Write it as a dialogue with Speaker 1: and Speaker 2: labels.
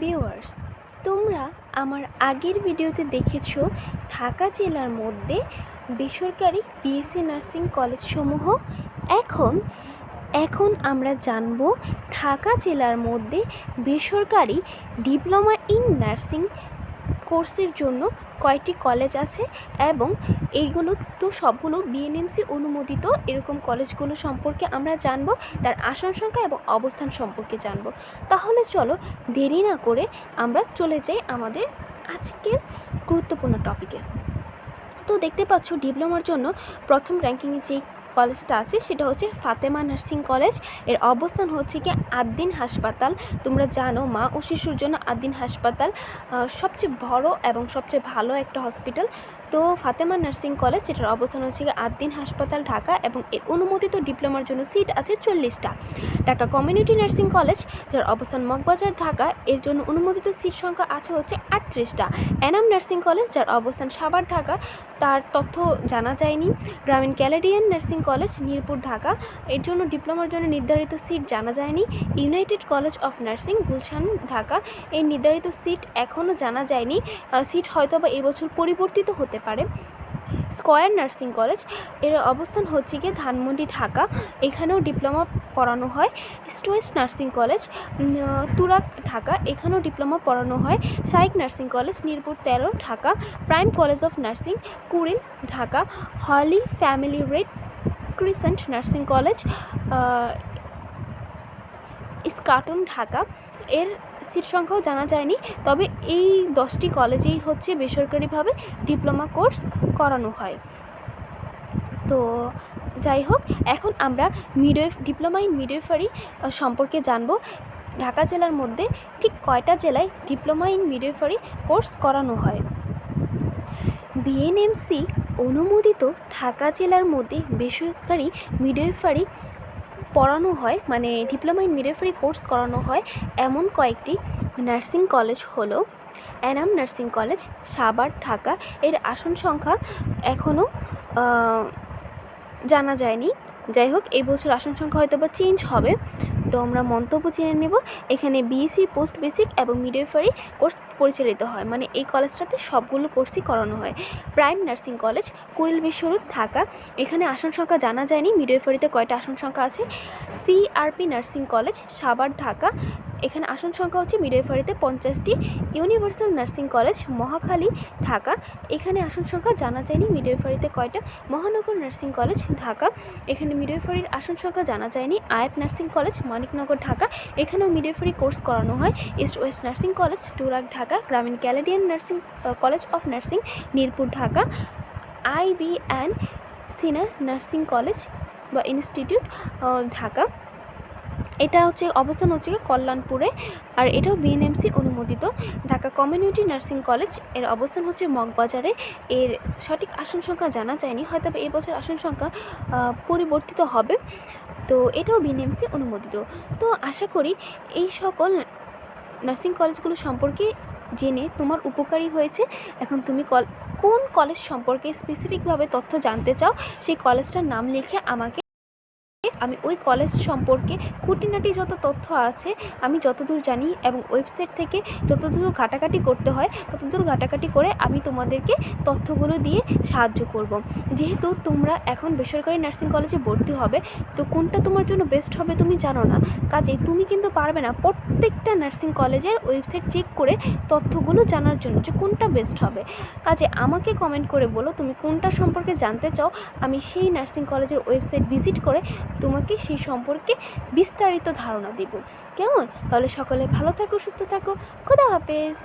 Speaker 1: Viewers তোমরা আমার আগের ভিডিওতে দেখেছ ঢাকা জেলার মধ্যে বেসরকারি বিএসসি নার্সিং কলেজসমূহ। এখন এখন আমরা জানব ঢাকা জেলার মধ্যে বেসরকারি ডিপ্লোমা ইন নার্সিং কোর্সের জন্য কয়টি কলেজ আছে এবং এইগুলো তো সবগুলো বিএনএমসি অনুমোদিত। এরকম কলেজগুলো সম্পর্কে আমরা জানব, তার আসন সংখ্যা এবং অবস্থান সম্পর্কে জানব। তাহলে চলো দেরি না করে আমরা চলে যাই আমাদের আজকের গুরুত্বপূর্ণ টপিকে তো দেখতে পাচ্ছ, ডিপ্লোমার জন্য প্রথম র্যাঙ্কিংয়ে যে কলেজটা আছে, সেটা হচ্ছে ফাতেমা নার্সিং কলেজ। এর অবস্থান হচ্ছে কি আদ্দিন হাসপাতাল। তোমরা জানো মা ও শিশুর জন্য আদ্দিন হাসপাতাল সবচেয়ে বড় এবং সবচেয়ে ভালো একটা হসপিটাল। তো ফাতেমা নার্সিং কলেজ, সেটার অবস্থান হচ্ছে গিয়ে আদ্দিন হাসপাতাল, ঢাকা এবং এর অনুমোদিত ডিপ্লোমার জন্য সিট আছে চল্লিশটা। ঢাকা কমিউনিটি নার্সিং কলেজ, যার অবস্থান মগবাজার, ঢাকা, এর জন্য অনুমোদিত সিট সংখ্যা আছে হচ্ছে আটত্রিশটা। এনাম নার্সিং কলেজ, যার অবস্থান সাভার, ঢাকা, তার তথ্য জানা যায়নি। Grameen Caledonian nursing college, Mirpur, Dhaka. এর জন্য ডিপ্লোমার জন্য নির্ধারিত সিট জানা যায়নি। United college of nursing, Gulshan, Dhaka. এই নির্ধারিত সিট এখনও জানা যায়নি। সিট হয়তো বা এবছর পরিবর্তিত হতে পারে। স্কয়ার নার্সিং কলেজ, এর অবস্থান হচ্ছে গিয়ে ধানমন্ডি, ঢাকা। এখানেও ডিপ্লোমা পড়ানো হয়। East west nursing college Turag Dhaka. এখানেও ডিপ্লোমা পড়ানো হয়। শাইক নার্সিং কলেজ, মিরপুর, তেরো, Dhaka. Prime college of nursing, Kuril, Dhaka. Holy family red crescent nursing college Eskaton Dhaka এর সিট সংখ্যাও জানা যায়নি, তবে এই দশটি কলেজেই হচ্ছে বেসরকারিভাবে ডিপ্লোমা কোর্স করানো হয়। তো যাই হোক, এখন আমরা মিডওয়েফ ডিপ্লোমা ইন মিডওয়েফারি সম্পর্কে জানব। ঢাকা জেলার মধ্যে ঠিক কয়টা জেলায় ডিপ্লোমা ইন মিডওয়েফারি কোর্স করানো হয়? বিএনএমসি অনুমোদিত ঢাকা জেলার মধ্যে বেসরকারি মিডওয়েফারি পড়ানো হয় মানে ডিপ্লোমা ইন মিডওয়েফারি কোর্স করানো হয়। এমন কয়েকটি নার্সিং কলেজ হলো এনাম নার্সিং কলেজ সাবার ঢাকা। এর আসন সংখ্যা এখনও জানা যায়নি। যাই হোক, এই বছর আসন সংখ্যা হয়তো বা চেঞ্জ হবে। তো আমরা মন্তব্য জেনে নেব। এখানে বিএসসি পোস্ট বেসিক এবং মিডিয়ফারি কোর্স পরিচালিত হয়। মানে এই কলেজটাতে সবগুলো কোর্সই করানো হয়। Prime nursing college Kuril Bishwarup Dhaka. এখানে আসন সংখ্যা জানা যায়নি। মিডওয়েফারিতে কয়টা আসন সংখ্যা আছে? সিআরপি নার্সিং কলেজ সাবার ঢাকা। এখানে আসন সংখ্যা হচ্ছে মিডওয়েফারিতে পঞ্চাশটি, universal nursing college Mohakhali, Dhaka. এখানে আসন সংখ্যা জানা যায়নি মিডওয়েফারিতে কয়টা? মহানগর নার্সিং কলেজ, ঢাকা। এখানে মিডওয়েফারির আসন সংখ্যা জানা যায়নি, আয়াত নার্সিং কলেজ, মানিকনগর, ঢাকা। এখানেও মিডওয়েফারি কোর্স করানো হয়, east west nursing college, Turag, Dhaka. Grameen Caledonian nursing college of nursing Mirpur Dhaka. IBN Sina nursing college বা ইনস্টিটিউট ঢাকা। এটা হচ্ছে অবস্থান হচ্ছে কল্যাণপুরে আর এটাও বিএনএমসি অনুমোদিত। ঢাকা কমিউনিটি নার্সিং কলেজের অবস্থান হচ্ছে মগবাজারে। এর সঠিক আসন সংখ্যা জানা যায়নি, হয়তো এই বছর আসন সংখ্যা পরিবর্তিত হবে। তো এটাও বিএনএমসি অনুমোদিত। তো আশা করি এই সকল নার্সিং কলেজগুলো সম্পর্কে জেনে তোমার উপকারী হয়েছে। এখন তুমি কল, কোন কলেজ সম্পর্কে স্পেসিফিকভাবে তথ্য জানতে চাও, সেই কলেজটার নাম লিখে আমাকে আমি ওই কলেজ সম্পর্কে খুঁটিনাটি যত তথ্য আছে, আমি যতদূর জানি এবং ওয়েবসাইট থেকে যতদূর ঘাটাঘাটি করতে হয়, ততদূর ঘাটাঘাটি করে আমি তোমাদেরকে তথ্যগুলো দিয়ে সাহায্য করব। যেহেতু তোমরা এখন বেসরকারি নার্সিং কলেজে ভর্তি হবে, তো কোনটা তোমার জন্য বেস্ট হবে তুমি জানো না। কাজেই তুমি কিন্তু পারবে না প্রত্যেকটা নার্সিং কলেজের ওয়েবসাইট চেক করে তথ্যগুলো জানার জন্য যে কোনটা বেস্ট হবে। কাজে আমাকে কমেন্ট করে বলো তুমি কোনটা সম্পর্কে জানতে চাও, আমি সেই নার্সিং কলেজের ওয়েবসাইট ভিজিট করে তোমাকে সেই সম্পর্কে বিস্তারিত ধারণা দেব। কেমন? তাহলে সকলে ভালো থাকো, সুস্থ থাকো। খোদা হাফেজ।